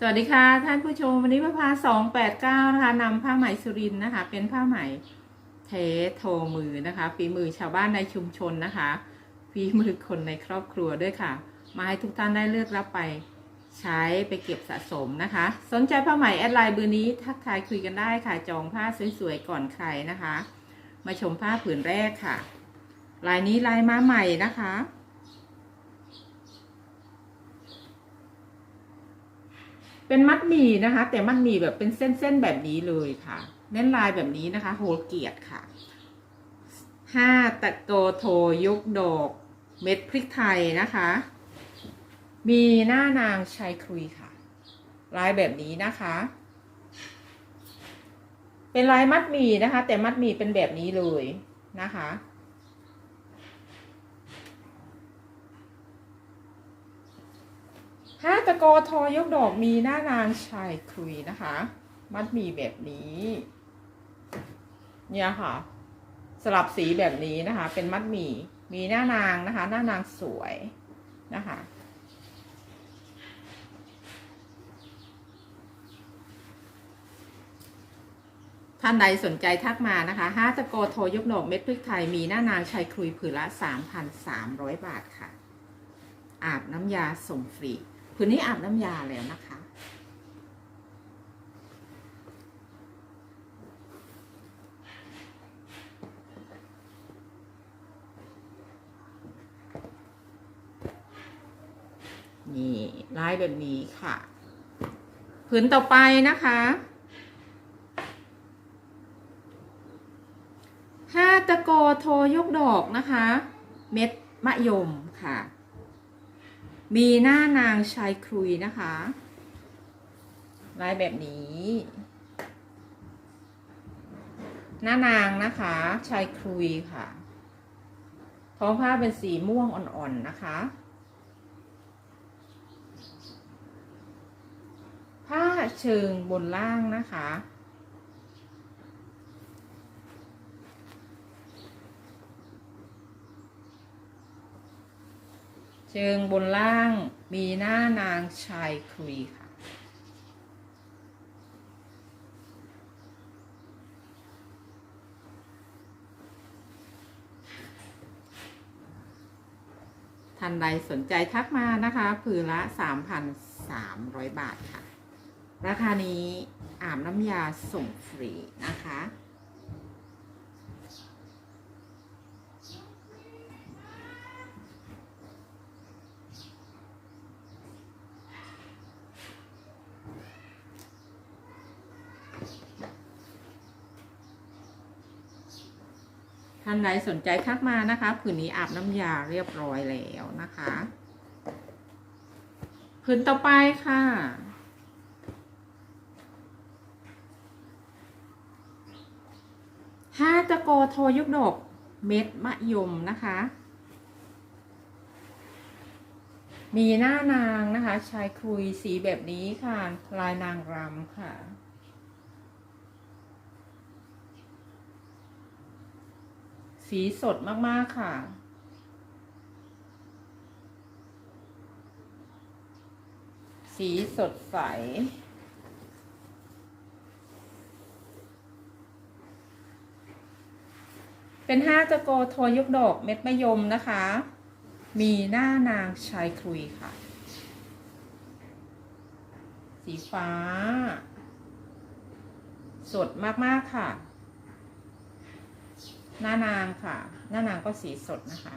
สวัสดีค่ะ ท่านผู้ชมวันนี้พระพาสองแปดเก้านะคะนำผ้าไหมสุรินนะคะ เป็นผ้าไหมเทโทมือนะคะฝีมือชาวบ้านในชุมชนนะคะฝีมือคนในครอบครัวด้วยค่ะ มาให้ทุกท่านได้เลือกรับไปใช้ไปเก็บสะสมนะคะ สนใจผ้าไหมแอดไลน์เบอร์นี้ทักทายคุยกันได้ค่ะ จองผ้าสวยๆก่อนใครนะคะ มาชมผ้าผืนแรกค่ะ ลายนี้ลายม้าใหม่นะคะ เป็นมัดหมี่นะคะ แต่มัดหมี่แบบเป็นเส้นๆแบบนี้เลยค่ะ เน้นลายแบบนี้นะคะ โฮลเกียรติค่ะห้าตะโกโทยกดอก เม็ดพริกไทยนะคะ มีหน้านางชายครุยค่ะ ลายแบบนี้นะคะ เป็นลายมัดหมี่นะคะ แต่มัดหมี่เป็นแบบนี้เลยนะคะ ห้าตะโกทอยกดอกมีหน้านางชายคุยนะคะ มัดหมีแบบนี้ เนี่ยค่ะ สลับสีแบบนี้นะคะ เป็นมัดหมี่มีหน้านางนะคะ หน้านางสวยนะคะท่านใดสนใจทักมานะคะห้าตะโกโทยกดอกเม็ดพริกไทยมีหน้านางชายคุยผืนละ 3,300 บาทค่ะ อาบน้ำยาส่งฟรี ผืนนี้อาบน้ำยาแล้วนะคะ นี่ลายแบบนี้ค่ะ ผืนต่อไปนะคะห้าตะโกโทยกดอกนะคะ เม็ดมะยมค่ะ มีหน้านางชายครุยนะคะลายแบบนี้ หน้านางนะคะ ชายครุยค่ะ ท้องผ้าเป็นสีม่วงอ่อนๆนะคะ ผ้าเชิงบนล่างนะคะ เชิงบนล่างมีหน้านางชายครุยค่ะท่านใดสนใจทักมานะคะ ผืนละ 3,300 บาทค่ะ ราคานี้อาบน้ำยาส่งฟรีนะคะ ท่านใดสนใจทักมานะคะผืนนี้อาบน้ำยาเรียบร้อยแล้วนะคะผืนต่อไปค่ะห้าตะโกโทยุกดอกเม็ดมะยมนะคะ มีหน้านางนะคะ ชายครุยสีแบบนี้ค่ะ ลายนางรำค่ะ สีสดมาก ๆ ค่ะ สีสดใส เป็นห้าตะโกโทยกดอกเม็ดมะยมนะคะ มีหน้านางชายครุยค่ะ สีฟ้า สดมาก ๆ ค่ะ หน้านางค่ะ หน้านางก็สีสดนะคะ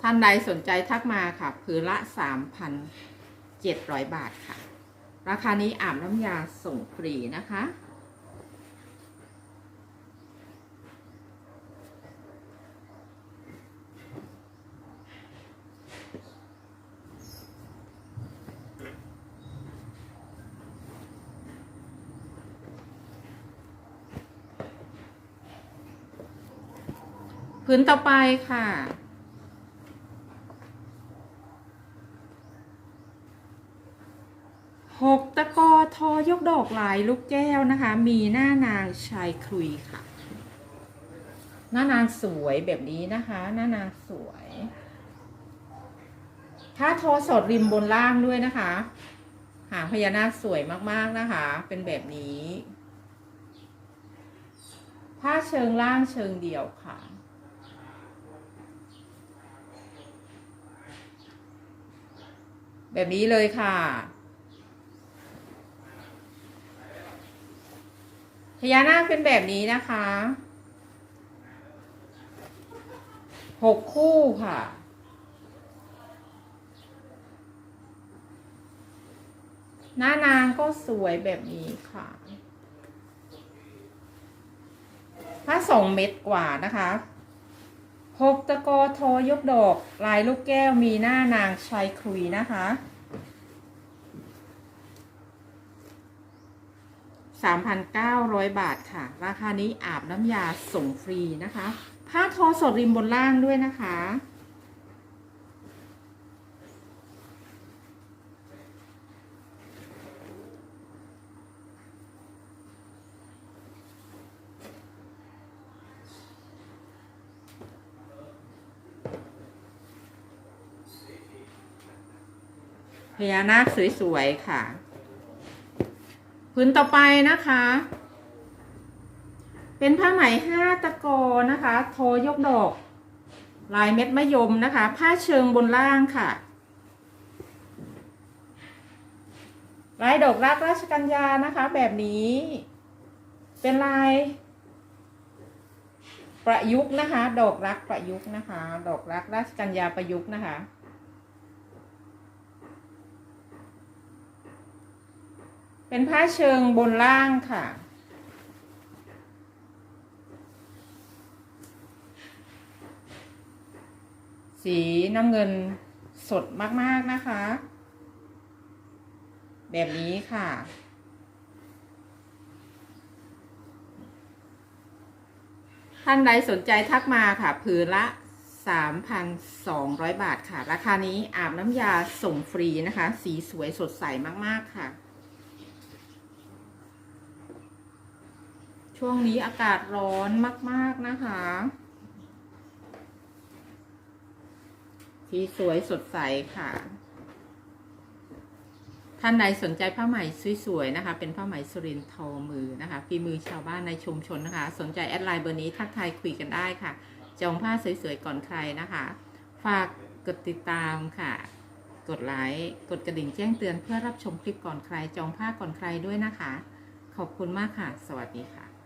ท่านใดสนใจทักมาค่ะ ผืนละ3,700บาทค่ะ ราคานี้อาบน้ำยาส่งฟรีนะคะ พื้นต่อไปค่ะ หกตะกอทอยกดอกหลายลูกแก้วนะคะ มีหน้านางชายครุยค่ะ หน้านางสวยแบบนี้นะคะ หน้านางสวยผ้าทอสดริมบนล่างด้วยนะคะ หางพญานาคสวยมากๆนะคะ เป็นแบบนี้ผ้าเชิงล่างเชิงเดี่ยวค่ะ แบบนี้เลยค่ะ พญานาคเป็นแบบนี้นะคะหกคู่ค่ะ หน้านางก็สวยแบบนี้ค่ะผ้าสองเม็ดกว่านะคะ หกตะกอทอยกดอก ลายลูกแก้วมีหน้านางชายคุยนะคะ3,900บาทค่ะ ราคานี้อาบน้ำยาส่งฟรีนะคะ ผ้าทอสดริมบนล่างด้วยนะคะ พญานาคสวยๆค่ะพื้นต่อไปนะคะ เป็นผ้าไหมห้าตะกอนะคะ โทยกดอก ลายเม็ดมะยมนะคะ ผ้าเชิงบนล่างค่ะลายดอกรักราชกัญญานะคะ แบบนี้เป็นลาย ประยุกต์นะคะ ดอกรักประยุกต์นะคะ ดอกรักราชกัญญาประยุกต์นะคะ เป็นผ้าเชิงบนล่างค่ะ สีน้ำเงินสดมากๆนะคะ แบบนี้ค่ะ ท่านใดสนใจทักมาค่ะ ผืนละ3,200 บาทค่ะ ราคานี้อาบน้ำยาส่งฟรีนะคะ สีสวยสดใสมาก ๆ ค่ะ ช่วงนี้อากาศร้อนมาก ๆ นะคะ สีสวยสดใสค่ะ ท่านใดสนใจผ้าไหมสวย ๆ นะคะ เป็นผ้าไหมสุรินทร์ทอมือนะคะฝีมือชาวบ้านในชุมชนนะคะ สนใจแอดไลน์เบอร์นี้ทักทายคุยกันได้ค่ะ จองผ้าสวย ๆ ก่อนใครนะคะ ฝากกดติดตามค่ะ กดไลค์ กดกระดิ่งแจ้งเตือนเพื่อรับชมคลิปก่อนใคร จองผ้าก่อนใครด้วยนะคะ ขอบคุณมากค่ะ สวัสดีค่ะ